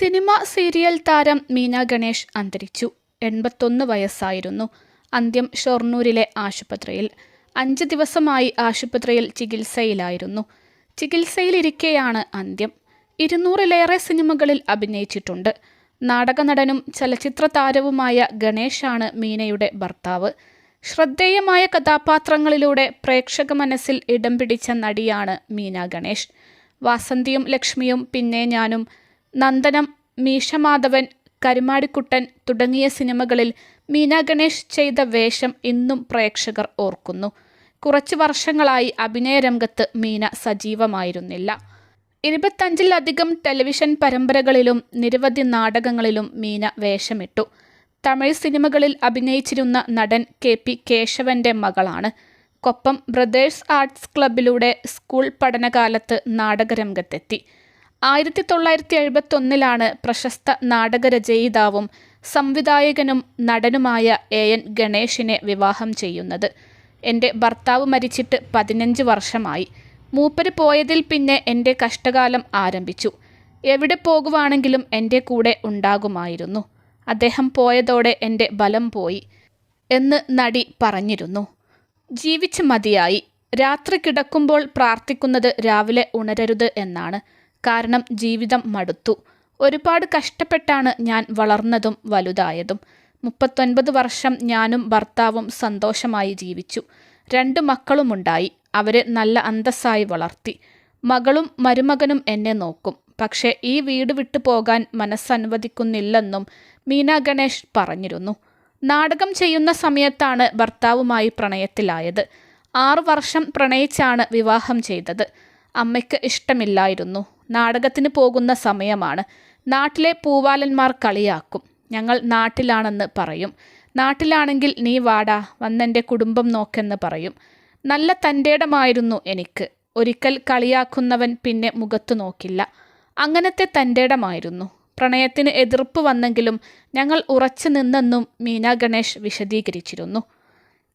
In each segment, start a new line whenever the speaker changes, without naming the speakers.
Cinema serial താരം മീന ഗണേഷ് അന്തരിച്ചു. എൺപത്തൊന്ന് വയസ്സായിരുന്നു. അന്ത്യം ഷൊർണൂരിലെ ആശുപത്രിയിൽ. അഞ്ച് ദിവസമായി ആശുപത്രിയിൽ ചികിത്സയിലായിരുന്നു. ചികിത്സയിലിരിക്കെയാണ് അന്ത്യം. ഇരുന്നൂറിലേറെ സിനിമകളിൽ അഭിനയിച്ചിട്ടുണ്ട്. നാടകനടനും ചലച്ചിത്ര താരവുമായ ഗണേഷാണ് മീനയുടെ ഭർത്താവ്. ശ്രദ്ധേയമായ കഥാപാത്രങ്ങളിലൂടെ പ്രേക്ഷക മനസ്സിൽ ഇടം പിടിച്ച നടിയാണ് മീന ഗണേഷ്. വാസന്തിയും ലക്ഷ്മിയും പിന്നെ ഞാനും നന്ദനം മീശമാധവൻ കരുമാടിക്കുട്ടൻ തുടങ്ങിയ സിനിമകളിൽ മീനാ ഗണേഷ് ചെയ്ത വേഷം ഇന്നും പ്രേക്ഷകർ ഓർക്കുന്നു. കുറച്ചു വർഷങ്ങളായി അഭിനയരംഗത്ത് മീന സജീവമായിരുന്നില്ല. ഇരുപത്തഞ്ചിലധികം ടെലിവിഷൻ പരമ്പരകളിലും നിരവധി നാടകങ്ങളിലും മീന വേഷമിട്ടു. തമിഴ് സിനിമകളിൽ അഭിനയിച്ചിരുന്ന നടൻ കെ പി കേശവന്റെ മകളാണ്. കൊപ്പം ബ്രദേഴ്സ് ആർട്സ് ക്ലബിലൂടെ സ്കൂൾ പഠനകാലത്ത് നാടകരംഗത്തെത്തി. ആയിരത്തി തൊള്ളായിരത്തി എഴുപത്തൊന്നിലാണ് പ്രശസ്ത നാടകരചയിതാവും സംവിധായകനും നടനുമായ എ എൻ ഗണേഷിനെ വിവാഹം ചെയ്യുന്നത്. എന്റെ ഭർത്താവ് മരിച്ചിട്ട് പതിനഞ്ച് വർഷമായി. മൂപ്പര് പോയതിൽ പിന്നെ എന്റെ കഷ്ടകാലം ആരംഭിച്ചു. എവിടെ പോകുവാണെങ്കിലും എന്റെ കൂടെ ഉണ്ടാകുമായിരുന്നു. അദ്ദേഹം പോയതോടെ എന്റെ ബലം പോയി എന്ന് നടി പറഞ്ഞിരുന്നു. ജീവിച്ച് മതിയായി. രാത്രി കിടക്കുമ്പോൾ പ്രാർത്ഥിക്കുന്നത് രാവിലെ ഉണരരുത് എന്നാണ്. കാരണം ജീവിതം മടുത്തു. ഒരുപാട് കഷ്ടപ്പെട്ടാണ് ഞാൻ വളർന്നതും വലുതായതും. മുപ്പത്തൊൻപത് വർഷം ഞാനും ഭർത്താവും സന്തോഷമായി ജീവിച്ചു. രണ്ട് മക്കളുമുണ്ടായി. അവരെ നല്ല അന്തസ്സായി വളർത്തി. മകളും മരുമകനും എന്നെ നോക്കും. പക്ഷേ ഈ വീട് വിട്ടു പോകാൻ മനസ്സനുവദിക്കുന്നില്ലെന്നും മീന ഗണേഷ് പറഞ്ഞിരുന്നു. നാടകം ചെയ്യുന്ന സമയത്താണ് ഭർത്താവുമായി പ്രണയത്തിലായത്. ആറു വർഷം പ്രണയിച്ചാണ് വിവാഹം ചെയ്തത്. അമ്മയ്ക്ക് ഇഷ്ടമില്ലായിരുന്നു. നാടകത്തിന് പോകുന്ന സമയമാണ്. നാട്ടിലെ പൂവാലന്മാർ കളിയാക്കും. ഞങ്ങൾ നാട്ടിലാണെന്ന് പറയും. നാട്ടിലാണെങ്കിൽ നീ വാടാ വന്നെന്റെ കുടുംബം നോക്കെന്ന് പറയും. നല്ല തന്റേടമായിരുന്നു എനിക്ക്. ഒരിക്കൽ കളിയാക്കുന്നവൻ പിന്നെ മുഖത്തു നോക്കില്ല. അങ്ങനത്തെ തന്റേടമായിരുന്നു പ്രണയത്തിന് എതിർപ്പ് വന്നെങ്കിലും ഞങ്ങൾ ഉറച്ചു നിന്നെന്നും മീന ഗണേഷ് വിശദീകരിച്ചിരുന്നു.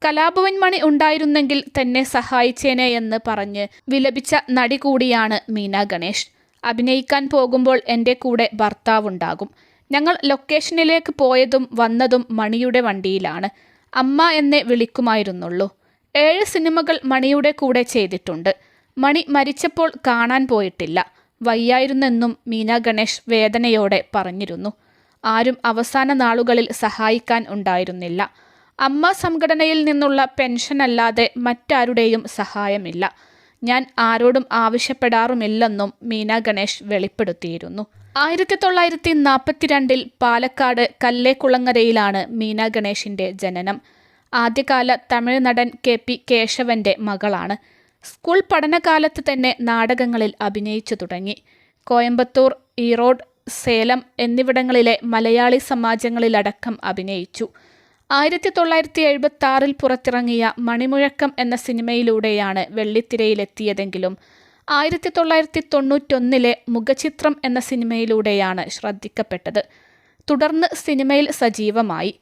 കലാഭവൻ മണി ഉണ്ടായിരുന്നെങ്കിൽ തന്നെ സഹായിച്ചേനെ എന്ന് പറഞ്ഞ് വിലപിച്ച നടി കൂടിയാണ് മീന ഗണേഷ്. അഭിനയിക്കാൻ പോകുമ്പോൾ എന്റെ കൂടെ ഭർത്താവുണ്ടാകും. ഞങ്ങൾ ലൊക്കേഷനിലേക്ക് പോയതും വന്നതും മണിയുടെ വണ്ടിയിലാണ്. അമ്മ എന്നെ വിളിക്കുമായിരുന്നുള്ളൂ. ഏഴ് സിനിമകൾ മണിയുടെ കൂടെ ചെയ്തിട്ടുണ്ട്. മണി മരിച്ചപ്പോൾ കാണാൻ പോയിട്ടില്ല. വയ്യായിരുന്നെന്നും മീന ഗണേഷ് വേദനയോടെ പറഞ്ഞിരുന്നു. ആരും അവസാന നാളുകളിൽ സഹായിക്കാൻ ഉണ്ടായിരുന്നില്ല. അമ്മ സംഘടനയിൽ നിന്നുള്ള പെൻഷൻ അല്ലാതെ മറ്റാരുടെയും സഹായമില്ല. ഞാൻ ആരോടും ആവശ്യപ്പെടാറുമില്ലെന്നും മീന ഗണേഷ് വെളിപ്പെടുത്തിയിരുന്നു. ആയിരത്തി തൊള്ളായിരത്തി നാൽപ്പത്തിരണ്ടിൽ പാലക്കാട് കല്ലേക്കുളങ്ങരയിലാണ് മീന ഗണേഷിന്റെ ജനനം. ആദ്യകാല തമിഴ് നടൻ കെ പി കേശവന്റെ മകളാണ്. സ്കൂൾ പഠനകാലത്ത് തന്നെ നാടകങ്ങളിൽ അഭിനയിച്ചു തുടങ്ങി. കോയമ്പത്തൂർ ഈറോഡ് സേലം എന്നിവിടങ്ങളിലെ മലയാളി സമാജങ്ങളിലടക്കം അഭിനയിച്ചു. ആയിരത്തി തൊള്ളായിരത്തി എഴുപത്തി ആറിൽ പുറത്തിറങ്ങിയ മണിമുഴക്കം എന്ന സിനിമയിലൂടെയാണ് വെള്ളിത്തിരയിലെത്തിയതെങ്കിലും ആയിരത്തി തൊള്ളായിരത്തി തൊണ്ണൂറ്റൊന്നിലെ മുഖചിത്രം എന്ന സിനിമയിലൂടെയാണ് ശ്രദ്ധിക്കപ്പെട്ടത്. തുടർന്ന് സിനിമയിൽ സജീവമായി.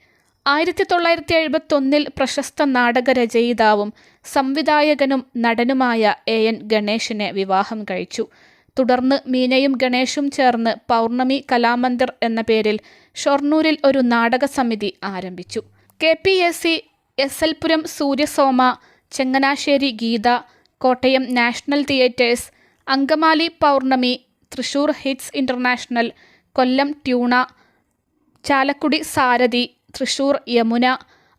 ആയിരത്തി തൊള്ളായിരത്തി എഴുപത്തൊന്നിൽ പ്രശസ്ത നാടകരചയിതാവും സംവിധായകനും നടനുമായ എ. എൻ. ഗണേഷിനെ വിവാഹം കഴിച്ചു. തുടർന്ന് മീനയും ഗണേഷും ചേർന്ന് പൗർണമി കലാമന്ദിർ എന്ന പേരിൽ ഷൊർണൂരിൽ ഒരു നാടക സമിതി ആരംഭിച്ചു. K P S C S L Puram Suryasoma Changanassery Geetha Kottayam national theatres Angamaly Pournami Thrissur hits international Kollam tuna Chalakudy Sarathi Thrissur Yamuna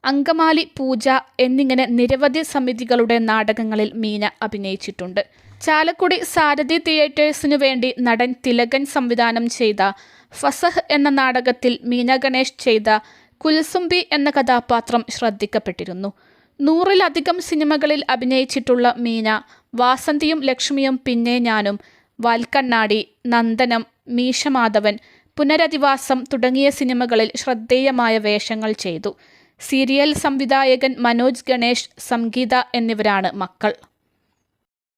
Angamaly Pooja എന്നിങ്ങനെ നിരവധി സമിതികളുടെ നാടകങ്ങളിൽ മീന അഭിനയിച്ചിട്ടുണ്ട്. ചാലക്കുടി സാരഥി തിയേറ്റേഴ്സിനു വേണ്ടി നടൻ തിലകൻ സംവിധാനം ചെയ്ത ഫസഹ് എന്ന നാടകത്തിൽ മീന ഗണേഷ് ചെയ്ത കുൽസുംബി എന്ന കഥാപാത്രം ശ്രദ്ധിക്കപ്പെട്ടിരുന്നു. നൂറിലധികം സിനിമകളിൽ അഭിനയിച്ചിട്ടുള്ള മീന വാസന്തിയും ലക്ഷ്മിയും പിന്നെ ഞാനും വാൽക്കണ്ണാടി നന്ദനം മീശമാധവൻ പുനരധിവാസം തുടങ്ങിയ സിനിമകളിൽ ശ്രദ്ധേയമായ വേഷങ്ങൾ ചെയ്തു. സീരിയൽ സംവിധായകൻ മനോജ് ഗണേഷ് സംഗീത എന്നിവരാണ് മക്കൾ.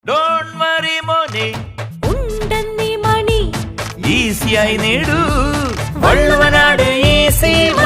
ഡോണ്ട് വറി മോനെ.
ഉണ്ടെന്നീ മണി.
ഈസിയായി നേടൂ. വള്ളുവനാട് ഈസി